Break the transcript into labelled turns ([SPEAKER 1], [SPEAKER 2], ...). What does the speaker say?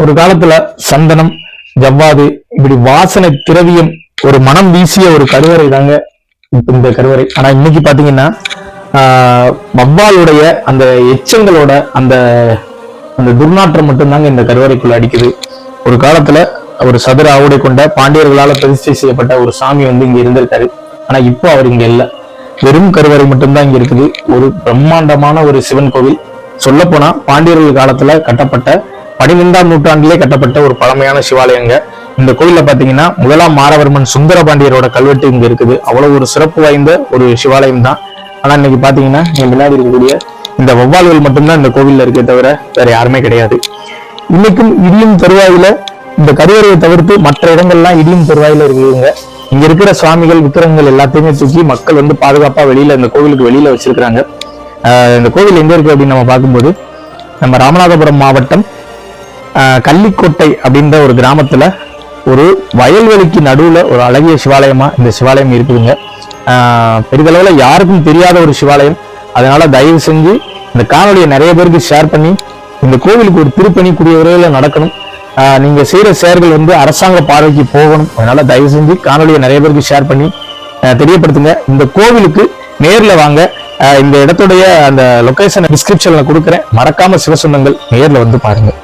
[SPEAKER 1] ஒரு காலத்துல சந்தனம் ஜவ்வாது இப்படி வாசனை திரவியம் ஒரு மனம் வீசிய ஒரு கருவறை தாங்க இந்த கருவறை. ஆனா இன்னைக்கு பாத்தீங்கன்னா ஆஹ், வவ்வாலுடைய அந்த எச்சங்களோட அந்த அந்த துர்நாற்றம் மட்டும்தாங்க இந்த கருவறைக்குள்ள அடிக்குது. ஒரு காலத்துல ஒரு சதுர ஆவுடை கொண்ட பாண்டியர்களால பிரதிஷ்டை செய்யப்பட்ட ஒரு சாமி வந்து இங்க இருந்திருக்காரு. ஆனா இப்போ அவர் இங்க இல்ல. வெறும் கருவறை மட்டும்தான் இங்க இருக்குது. ஒரு பிரம்மாண்டமான ஒரு சிவன் கோவில். சொல்ல போனா பாண்டியர்கள் காலத்துல கட்டப்பட்ட பதினைந்தாம் நூற்றாண்டிலே கட்டப்பட்ட ஒரு பழமையான சிவாலயங்க. இந்த கோயில பாத்தீங்கன்னா முதலாம் மாரவர்மன் சுந்தர பாண்டியரோட கல்வெட்டு இங்க இருக்குது. அவ்வளவு ஒரு சிறப்பு வாய்ந்த ஒரு சிவாலயம் தான் ஆனா இன்னைக்கு பாத்தீங்கன்னா இங்க முன்னாடி இருக்கக்கூடிய இந்த வௌவால்கள் மட்டும்தான் இந்த கோவில்ல இருக்கே தவிர வேற யாருமே கிடையாது. இன்னைக்கும் இடியும் தருவாயில இந்த கருவறையை தவிர்த்து மற்ற இடங்கள்லாம் இடியும் தருவாயில இருக்குதுங்க. இங்க இருக்கிற சுவாமிகள் விக்கிரகங்கள் எல்லாத்தையுமே தூக்கி மக்கள் வந்து பாதுகாப்பா வெளியில இந்த கோவிலுக்கு வெளியில வச்சிருக்கிறாங்க. இந்த கோவில் எங்க இருக்கு அப்படின்னு நம்ம பார்க்கும்போது நம்ம ராமநாதபுரம் மாவட்டம் கள்ளிக்கோட்டை அப்படின்ற ஒரு கிராமத்தில் ஒரு வயல்வெளிக்கு நடுவில் ஒரு அழகிய சிவாலயமாக இந்த சிவாலயம் இருக்குதுங்க. பெரிதளவில் யாருக்கும் தெரியாத ஒரு சிவாலயம். அதனால் தயவு செஞ்சு இந்த காணொலியை நிறைய பேருக்கு ஷேர் பண்ணி இந்த கோவிலுக்கு ஒரு திருப்பணி கூடிய விரைவில் நடக்கணும் நீங்கள் செய்கிற செயல்கள் வந்து அரசாங்க பார்வைக்கு போகணும். அதனால் தயவு செஞ்சு காணொலியை நிறைய பேருக்கு ஷேர் பண்ணி தெரியப்படுத்துங்க. இந்த கோவிலுக்கு நேரில் வாங்க. இந்த இடத்துடைய அந்த லொகேஷன் டிஸ்கிரிப்ஷனில் கொடுக்குறேன். மறக்காம சிவசுந்தங்கள் நேரில் வந்து பாருங்கள்